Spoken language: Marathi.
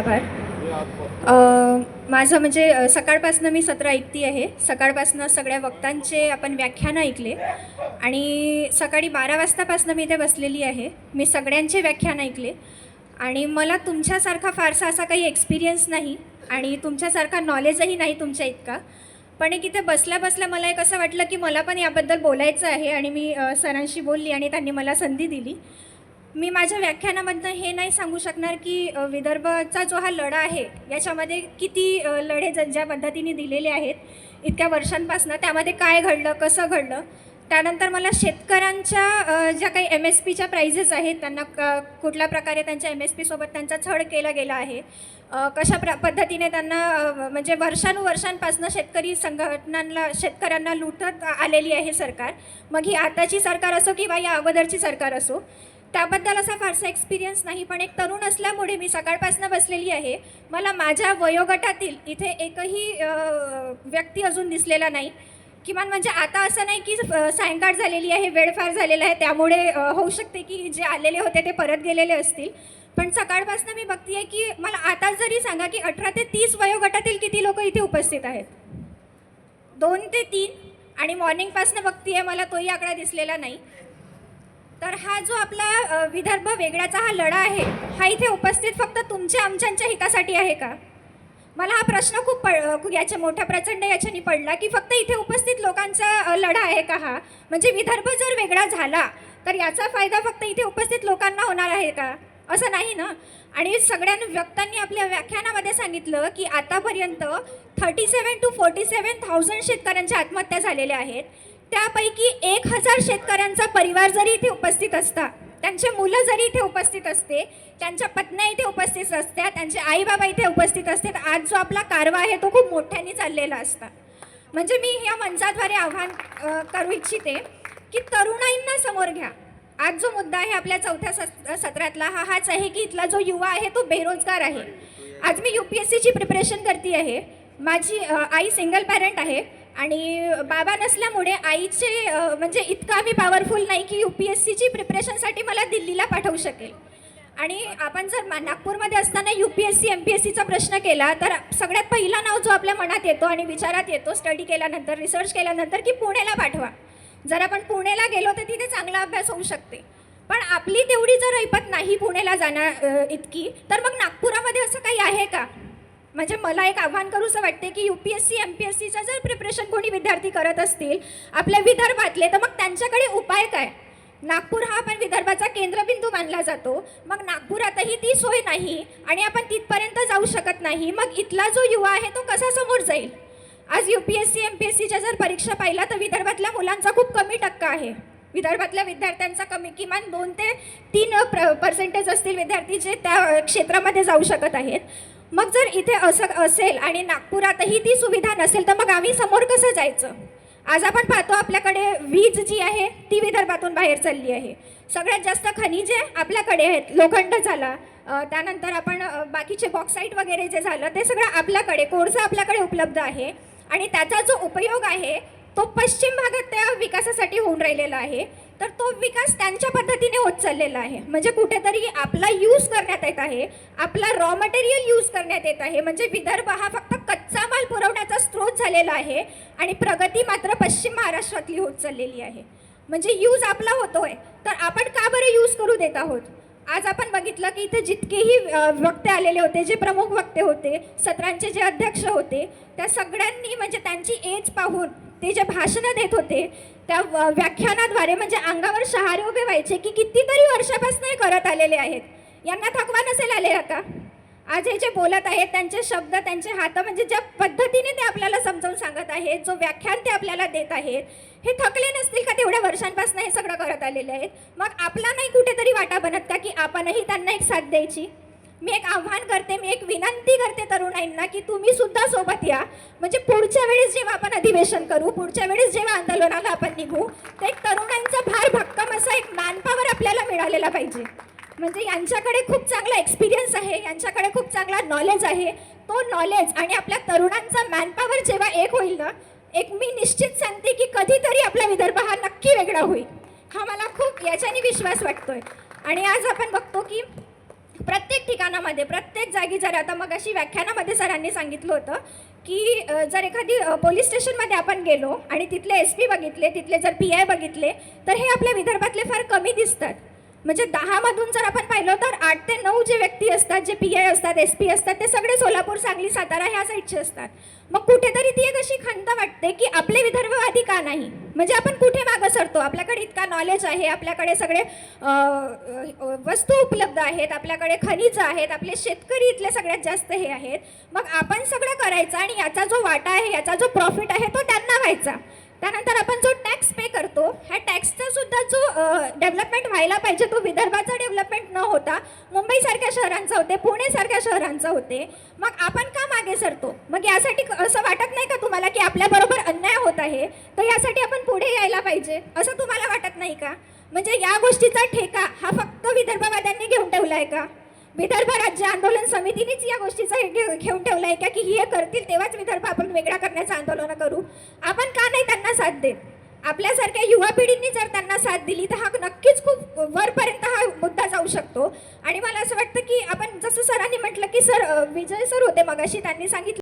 आभार. माझं म्हणजे सकाळपासनं मी सत्र ऐकती आहे सकाळपासनं सगळ्या वक्तांचे आपण व्याख्यानं ऐकले. आणि सकाळी बारा वाजतापासनं मी इथे बसलेली आहे. मी सगळ्यांचे व्याख्यान ऐकले. आणि मला तुमच्यासारखा फारसा असा काही एक्सपिरियन्स नाही आणि तुमच्यासारखा नॉलेजही नाही तुमच्या इतका. पण एक इथे बसल्या बसल्या मला एक असं वाटलं की मला पण याबद्दल बोलायचं आहे आणि मी सरांशी बोलली आणि त्यांनी मला संधी दिली. मी माझ्या व्याख्यानामधनं हे नाही सांगू शकणार की विदर्भचा जो हा लढा आहे याच्यामध्ये किती लढे ज्या पद्धतीने दिलेले आहेत इतक्या वर्षांपासून त्यामध्ये काय घडलं कसं घडलं त्यानंतर मला शेतकऱ्यांच्या ज्या काही एम एस पीच्या प्राइजेस आहेत त्यांना क कुठल्या प्रकारे त्यांच्या एम एस पीसोबत त्यांचा छळ केला गेला आहे कशा प्र पद्धतीने त्यांना म्हणजे वर्षानुवर्षांपासून शेतकरी संघटनांना शेतकऱ्यांना लुटत आलेली आहे सरकार मग ही आताची सरकार असो किंवा या अगोदरची सरकार असो त्याबद्दल असा फारसा एक्सपिरियन्स नाही पण एक तरुण असल्यामुळे मी सकाळपासून बसलेली आहे. मला माझ्या वयोगटातील इथे एकही व्यक्ती अजून दिसलेला नाही. किमान म्हणजे आता असं नाही की सायंकाळ झालेली आहे वेळ फार झालेला आहे त्यामुळे होऊ शकते की जे आलेले होते ते परत गेलेले असतील. पण सकाळपासून मी बघतीये की मला आता जरी सांगा की अठरा ते तीस वयोगटातील किती लोक इथे उपस्थित आहेत? दोन ते तीन. आणि मॉर्निंगपासून आहे मला तोही आकडा दिसलेला नाही. तर हा जो आपला विदर्भ वेगळ्याचा हा लढा आहे हा इथे उपस्थित फक्त तुमच्या आमच्यांच्या हितासाठी आहे का? मला हा प्रश्न खूप पड याच्या मोठ्या प्रचंड याच्याने पडला की फक्त इथे उपस्थित लोकांचा लढा आहे का हा? म्हणजे विदर्भ जर वेगळा झाला तर याचा फायदा फक्त इथे उपस्थित लोकांना होणार आहे का? असं नाही ना? आणि सगळ्यांना व्यक्तांनी आपल्या व्याख्यानामध्ये सांगितलं की आतापर्यंत thirty seven two forty seven thousand शेतकऱ्यांच्या आत्महत्या झालेल्या आहेत. त्यापैकी एक हजार शेतकऱ्यांचा परिवार जरी इथे उपस्थित असता त्यांचे मुलं जरी इथे उपस्थित असते त्यांच्या पत्न्या इथे उपस्थित असत्या त्यांचे आई बाबा इथे उपस्थित असते आज जो आपला कारवा आहे तो खूप मोठ्याने चाललेला असता. म्हणजे मी या मंचाद्वारे आव्हान करू इच्छिते की तरुणाईंना समोर घ्या. आज जो मुद्दा आहे आपल्या चौथ्या सत सत्रातला हा हाच आहे की इथला जो युवा आहे तो बेरोजगार आहे. आज मी यू पी एस सीची प्रिपरेशन करते आहे माझी आई सिंगल पॅरेंट आहे. आणि बाबा नसल्यामुळे आईचे म्हणजे इतका मी पॉवरफुल नाही की यू पी एस सीची प्रिपरेशनसाठी मला दिल्लीला पाठवू शकेल. आणि आपण जर नागपूरमध्ये असताना U P S C M P S सीचा प्रश्न केला तर सगळ्यात पहिला नाव जो आपल्या मनात येतो आणि विचारात येतो स्टडी केल्यानंतर रिसर्च केल्यानंतर की पुण्याला पाठवा. जर आपण पुण्याला गेलो तर तिथे चांगला अभ्यास होऊ शकते. पण आपली तेवढी जर ऐपत नाही पुण्याला जाणार इतकी तर मग नागपुरामध्ये असं काही आहे का? म्हणजे मला एक आव्हान करूसं वाटते की U P S C M P S सीचं जर प्रिपरेशन कोणी विद्यार्थी करत असतील आपल्या विदर्भातले तर मग त्यांच्याकडे उपाय काय? नागपूर हा आपण विदर्भाचा केंद्रबिंदू मानला जातो. मग नागपुरातही ती सोय नाही आणि आपण तिथपर्यंत जाऊ शकत नाही. मग इथला जो युवा आहे तो कसा समोर जाईल? आज U P S C M P S सीच्या जर परीक्षा पाहिला तर विदर्भातल्या मुलांचा खूप कमी टक्का आहे. विदर्भातल्या विद्यार्थ्यांचा कमी किमान दोन ते तीन प्र पर्सेंटेज असतील विद्यार्थी जे त्या क्षेत्रामध्ये जाऊ शकत आहेत. मग जर इथे असं असेल आणि नागपुरातही ती सुविधा नसेल तर मग आम्ही समोर कसं जायचं? आज आपण पाहतो आपल्याकडे वीज जी आहे ती विदर्भातून बाहेर चालली आहे. सगळ्यात जास्त खनिजे आपल्याकडे आहेत लोखंड झाला त्यानंतर आपण बाकीचे बॉक्साईट वगैरे जे झालं ते सगळं आपल्याकडे कोळसा आपल्याकडे उपलब्ध आहे. आणि त्याचा जो उपयोग आहे तो पश्चिम भागात त्या विकासासाठी होऊन राहिलेला आहे. तर तो विकास त्यांच्या पद्धतीने होत चाललेला आहे. म्हणजे कुठेतरी आपला यूज करण्यात येत आहे. आपला रॉ मटेरियल यूज करण्यात येत आहे. म्हणजे विदर्भ हा फक्त कच्चा माल पुरवण्याचा स्रोत झालेला आहे आणि प्रगती मात्र पश्चिम महाराष्ट्रातली होत चाललेली आहे. म्हणजे यूज आपला होतोय. तर आपण का बरं यूज करू देत आहोत? आज आपण बघितलं की इथे जितकेही वक्ते आलेले होते जे प्रमुख वक्ते होते सत्रांचे जे अध्यक्ष होते त्या सगळ्यांनी म्हणजे त्यांची एज पाहून ते जे भाषणं देत होते त्या व्याख्यानाद्वारे म्हणजे अंगावर शहारे उभे व्हायचे की कितीतरी वर्षापासून हे करत आलेले आहेत. यांना थकवा नसेल आलेला का आज हे जे बोलत आहेत त्यांचे शब्द त्यांचे हात म्हणजे ज्या पद्धतीने ते आपल्याला समजावून सांगत आहेत जो व्याख्यान ते आपल्याला देत आहेत हे थकले नसतील का तेवढ्या वर्षांपासून हे सगळं करत आलेले आहेत? मग आपला नाही कुठेतरी वाटा बनत का की आपणही त्यांना एक साथ द्यायची? मी एक आव्हान करते मी एक विनंती करते तरुणाईंना की तुम्ही सुद्धा सोबत या. म्हणजे पुढच्या वेळेस जेव्हा आपण अधिवेशन करू पुढच्या वेळेस जेव्हा आंदोलनाला आपण निघू तर एक तरुणांचा भार भक्कम असा एक मॅनपॉवर आपल्याला मिळालेला पाहिजे. म्हणजे यांच्याकडे खूप चांगला एक्सपिरियन्स आहे यांच्याकडे खूप चांगला नॉलेज आहे. तो नॉलेज आणि आपल्या तरुणांचा मॅनपॉवर जेव्हा एक होईल ना एक मी निश्चित सांगते की कधीतरी आपला विदर्भ हा नक्की वेगळा होईल. हा मला खूप याच्याने विश्वास वाटतोय. आणि आज आपण बघतो की प्रत्येक ठिकाणामध्ये प्रत्येक जागी जर आता मग अशी व्याख्यानामध्ये सरांनी सांगितलं होतं की जर एखादी पोलीस स्टेशनमध्ये आपण गेलो आणि तिथले एस पी बघितले तिथले जर पी आय बघितले तर हे आपल्या विदर्भातले फार कमी दिसतात. म्हणजे दहामधून जर आपण पाहिलं तर आठ ते नऊ जे व्यक्ती असतात जे पी आय असतात एस पी असतात ते सगळे सोलापूर सांगली सातारा ह्या साईडचे असतात. मग कुठेतरी ती एक अशी खंत वाटते की आपले विदर्भ का नाही. म्हणजे आपण कुठे मागं सरतो? आपल्याकडे इतका नॉलेज आहे आपल्याकडे सगळे वस्तू उपलब्ध आहेत आपल्याकडे खनिज आहेत आपले शेतकरी इथले सगळ्यात जास्त हे आहेत. मग आपण सगळं करायचं आणि याचा जो वाटा आहे याचा जो प्रॉफिट आहे तो त्यांना व्हायचा. त्यानंतर आपण जो टॅक्स पे करतो ह्या टॅक्सचा सुद्धा जो डेव्हलपमेंट व्हायला पाहिजे तो विदर्भाचा डेव्हलपमेंट न होता मुंबईसारख्या शहरांचा होते पुणेसारख्या शहरांचा होते. मग आपण का मागे सरतो? मग यासाठी क- असं वाटत नाही का तुम्हाला की आपल्याबरोबर अन्याय होत आहे? तर यासाठी आपण पुढे यायला पाहिजे. असं तुम्हाला वाटत नाही का? म्हणजे या गोष्टीचा ठेका हा फक्त विदर्भवाद्यांनी घेऊन ठेवला आहे का? विदर्भ राज्य आंदोलन समितीनेच या गोष्टीचा घेऊन ठेवलं आहे का? की हे करतील तेव्हाच विदर्भ आपण वेगळा करण्याचं आंदोलन करू. आपण का नाही त्यांना साथ देत? आपल्यासारख्या युवा पिढींनी जर त्यांना साथ दिली तर हा नक्कीच खूप वरपर्यंत हा मुद्दा जाऊ शकतो. आणि मला असं वाटतं की आपण जसं सरांनी म्हटलं की सर विजय सर होते मगाशी त्यांनी सांगितलं